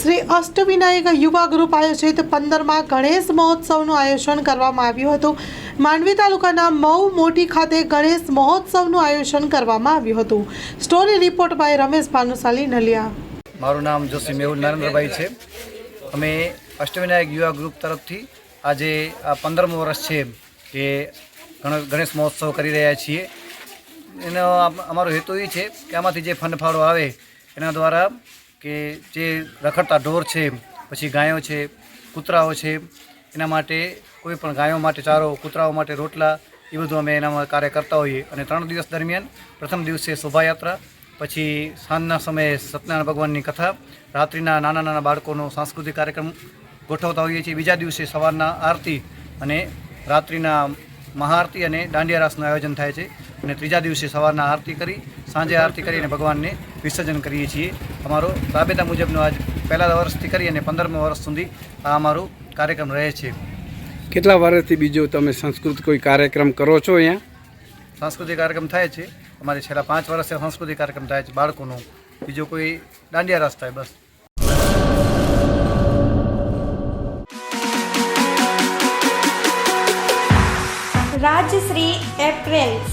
શ્રી અષ્ટવિનાયક યુવા ગ્રુપ આયોજિત પંદરમાં ગણેશ મહોત્સવનું આયોજન કરવામાં આવ્યું હતું. માંડવી તાલુકાના મઉ મોટી ખાતે ગણેશ મહોત્સવનું આયોજન કરવામાં આવ્યું હતું. Story report by Ramesh Bhanushali Naliya. મારું નામ જોશી મેહુલ નરેન્દ્રભાઈ છે. અમે અષ્ટવિનાયક યુવા ગ્રુપ તરફથી આજે આ પંદરમું વર્ષ છે એ ગણેશ મહોત્સવ કરી રહ્યા છીએ. એનો અમારો હેતુ એ છે કે આમાંથી જે ફંડ ફાળો આવે એના દ્વારા કે જે રખડતા ઢોર છે, પછી ગાયો છે, કૂતરાઓ છે, એના માટે કોઈ પણ ગાયો માટે ચારો, કૂતરાઓ માટે રોટલા, એ બધું અમે એનામાં કાર્ય કરતા હોઈએ. અને ત્રણ દિવસ દરમિયાન પ્રથમ દિવસે શોભાયાત્રા, પછી સાંજના સમયે સત્યનારાયણ ભગવાનની કથા, રાત્રિના નાના નાના બાળકોનો સાંસ્કૃતિક કાર્યક્રમ ગોઠવતા હોઈએ છીએ. બીજા દિવસે સવારના આરતી અને રાત્રિના મહાઆરતી અને દાંડિયા રાસનું આયોજન થાય છે. અને ત્રીજા દિવસે સવારના આરતી કરી સાંજે આરતી કરીને ભગવાનને વિસર્જન કરીએ છીએ. અમારો રાબેતા મુજબનો આજ પહેલા વર્ષથી કરી અને પંદરમા વર્ષ સુધી આ અમારો કાર્યક્રમ રહે છે. કેટલા વર્ષથી બીજો તમે સંસ્કૃત કોઈ કાર્યક્રમ કરો છો અહીંયા? સાંસ્કૃતિક કાર્યક્રમ થાય છે. અમારે છેલ્લા પાંચ વર્ષથી સાંસ્કૃતિક કાર્યક્રમ થાય છે બાળકોનો. બીજો કોઈ દાંડિયા રાસ થાય બસ. રાજશ્રી એપ્રેલ્સ.